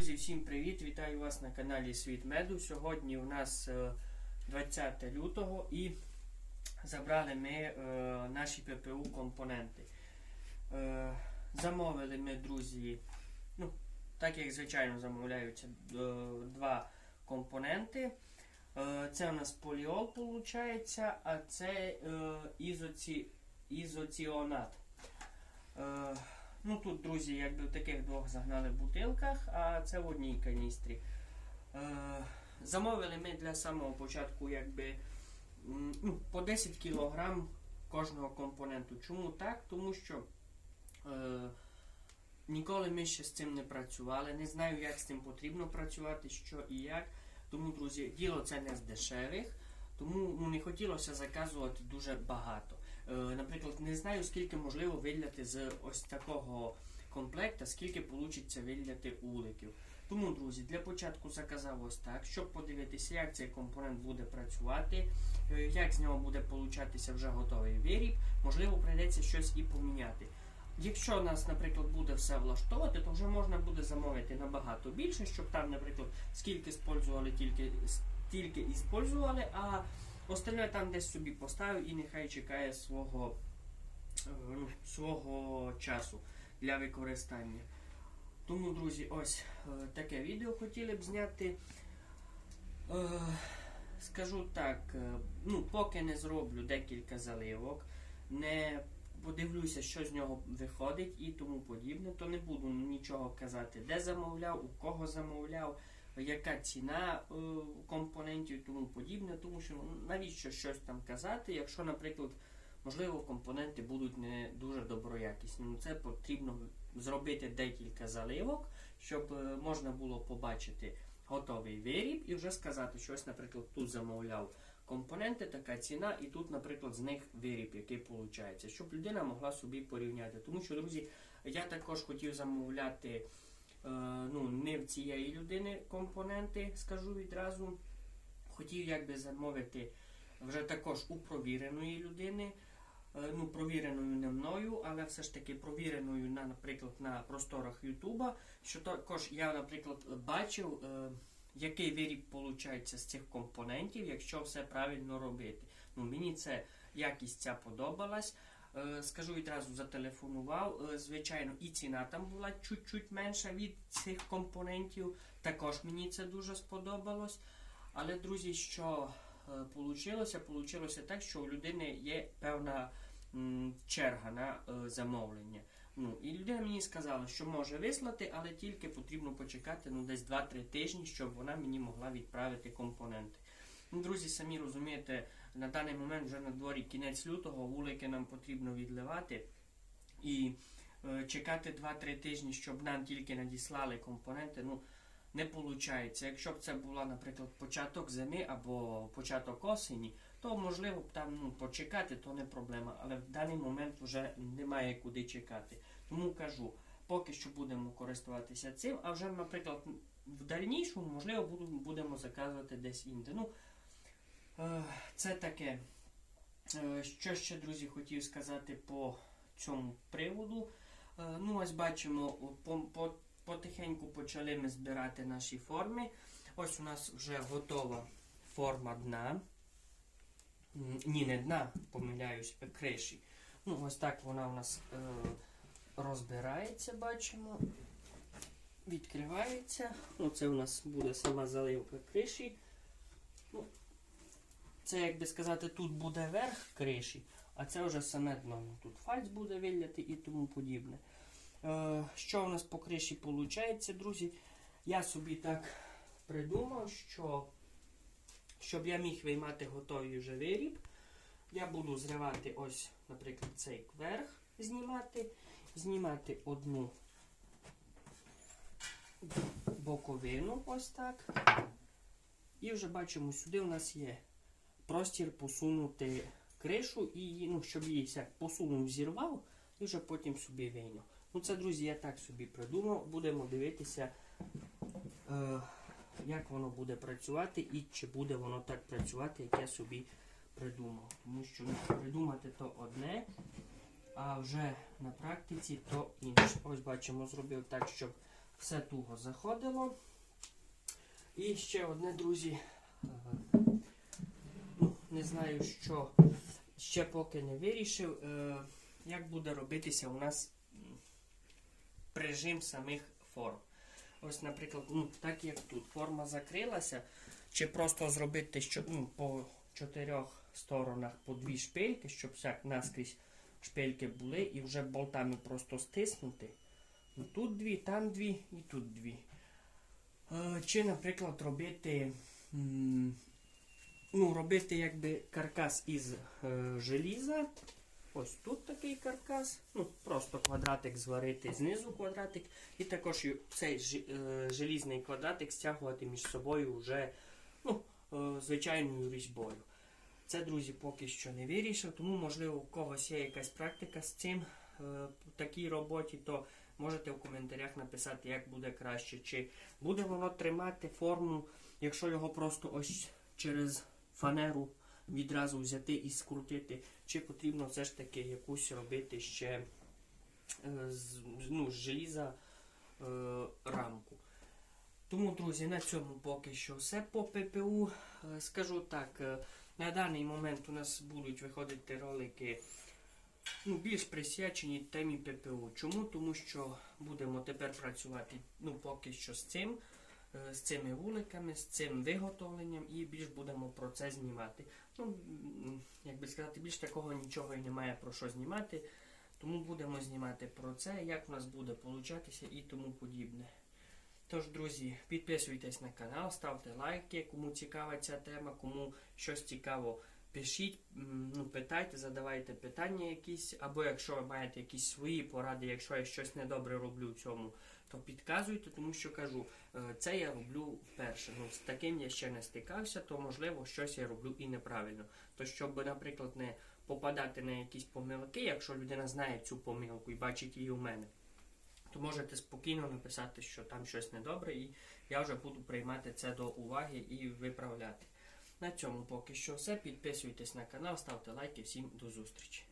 Друзі, всім привіт! Вітаю вас на каналі Світ Меду. Сьогодні у нас е, 20 лютого і забрали ми е, наші ППУ компоненти. Е, Замовили ми, друзі, ну, так як звичайно замовляються е, два компоненти. Е, Це у нас поліол виходить, а це е, ізоці, ізоціонат. Е, Ну тут, друзі, якби таких двох загнали в бутилках, а це в одній каністрі. Е, замовили ми для самого початку якби, ну, по 10 кг кожного компоненту. Чому так? Тому що е, ніколи ми ще з цим не працювали. Не знаю, як з цим потрібно працювати, що і як. Тому, друзі, діло це не з дешевих, тому ну, не хотілося заказувати дуже багато. Е, Наприклад, не знаю, скільки можливо видляти з ось такого комплекта, скільки вийде видляти уликів. Тому, друзі, для початку заказав ось так, щоб подивитися, як цей компонент буде працювати, е, як з нього буде получатися вже готовий виріб, можливо, прийдеться щось і поміняти. Якщо нас, наприклад, буде все влаштовувати, то вже можна буде замовити набагато більше, щоб там, наприклад, скільки спользували, тільки стільки і спользували, а Остальне там десь собі поставив і нехай чекає свого, е, ну, свого часу для використання. Тому, друзі, ось е, таке відео хотіли б зняти. Е, Скажу так, ну, поки не зроблю декілька заливок, не подивлюся, що з нього виходить і тому подібне, то не буду нічого казати, де замовляв, у кого замовляв яка ціна е, компонентів і тому подібне, тому що ну, навіщо щось там казати, якщо, наприклад, можливо, компоненти будуть не дуже доброякісні. Ну, Це потрібно зробити декілька заливок, щоб е, можна було побачити готовий виріб і вже сказати, що ось, наприклад, тут замовляв компоненти, така ціна, і тут, наприклад, з них виріб, який виходить, щоб людина могла собі порівняти. Тому що, друзі, я також хотів замовляти. Е, ну, не в цієї людини компоненти, скажу відразу. Хотів якби замовити вже також у провіреної людини. Е, Ну, провіреною не мною, але все ж таки провіреною на, наприклад, на просторах Ютуба. Що також я, наприклад, бачив, е, який виріб виходить з цих компонентів, якщо все правильно робити. Ну, Мені це якість ця подобалась. Е, Скажу відразу зателефонував. Е, Звичайно, і ціна там була чуть-чуть менша від цих компонентів. Також мені це дуже сподобалось. Але, друзі, що вийшло? Получилося так, що у людини є певна черга на е, замовлення. Ну, І людина мені сказала, що може вислати, але тільки потрібно почекати ну, десь 2-3 тижні, щоб вона мені могла відправити компоненти. Ну, Друзі, самі розумієте, на даний момент вже на дворі кінець лютого, вулики нам потрібно відливати. І е, чекати 2-3 тижні, щоб нам тільки надіслали компоненти, ну, не виходить. Якщо б це була, наприклад, початок зими або початок осені, то можливо б там ну, почекати, то не проблема. Але в даний момент вже немає куди чекати. Тому кажу, поки що будемо користуватися цим, а вже, наприклад, в дальнішому, можливо, будемо заказувати десь інде. Ну, це таке. Е, Що ще, друзі, хотів сказати по цьому приводу. Е, Ну, ось бачимо, по, по, потихеньку почали ми збирати наші форми. Ось у нас вже готова форма дна. Ні, не дна, помиляюсь, криші. Ну, ось так вона у нас е, розбирається, бачимо. Відкривається. Ну, це у нас буде сама заливка криші. Ну, це, як би сказати, тут буде верх криші, а це вже саме дно. Ну, Тут фальц буде виляти і тому подібне. Е, що у нас по криші виходить, друзі? Я собі так придумав, що щоб я міг виймати готовий вже виріб, я буду зривати ось, наприклад, цей верх знімати, знімати одну боковину, ось так. І вже бачимо, сюди у нас є простір посунути кришу, і, ну, щоб її сяк посунув, зірвав, і вже потім собі вийняв. Ну це, друзі, я так собі придумав. Будемо дивитися, е, як воно буде працювати і чи буде воно так працювати, як я собі придумав. Тому що ну, придумати то одне, а вже на практиці то інше. Ось бачимо, зробив так, щоб все туго заходило. І ще одне, друзі. Не знаю, що ще поки не вирішив, е, як буде робитися у нас прижим самих форм. Ось, наприклад, ну, так як тут форма закрилася, чи просто зробити ну, по чотирьох сторонах по дві шпильки, щоб наскрізь шпильки були, і вже болтами просто стиснути. Ну, Тут дві, там дві і тут дві. Е, Чи, наприклад, робити, ну, робити якби каркас із е, желіза. Ось тут такий каркас. Ну, просто квадратик зварити, знизу квадратик, і також цей е, желізний квадратик стягувати між собою вже ну, е, звичайною різьбою. Це, друзі, поки що не вирішив, тому, можливо, у когось є якась практика з цим е, в такій роботі, то можете в коментарях написати, як буде краще, чи буде воно тримати форму, якщо його просто ось через фанеру відразу взяти і скрутити, чи потрібно все ж таки якусь робити ще е, з, ну, з желіза е, рамку. Тому, друзі, на цьому поки що все по ППУ. Е, Скажу так, е, на даний момент у нас будуть виходити ролики ну, більш присвячені темі ППУ. Чому? Тому що будемо тепер працювати ну, поки що з цим, з цими вуликами, з цим виготовленням і більш будемо про це знімати. Ну, як би сказати, більш такого нічого і немає про що знімати. Тому будемо знімати про це, як у нас буде получатися і тому подібне. Тож, друзі, підписуйтесь на канал, ставте лайки, кому цікава ця тема, кому щось цікаво, пишіть, ну, питайте, задавайте питання якісь, або якщо ви маєте якісь свої поради, якщо я щось недобре роблю в цьому, то підказуйте, тому що кажу, е, це я роблю вперше. Ну, з таким я ще не стикався, то можливо щось я роблю і неправильно. То щоб, наприклад, не попадати на якісь помилки, якщо людина знає цю помилку і бачить її у мене то можете спокійно написати, що там щось недобре, і я вже буду приймати це до уваги і виправляти. На цьому поки що все. Підписуйтесь на канал, ставте лайки. Всім до зустрічі.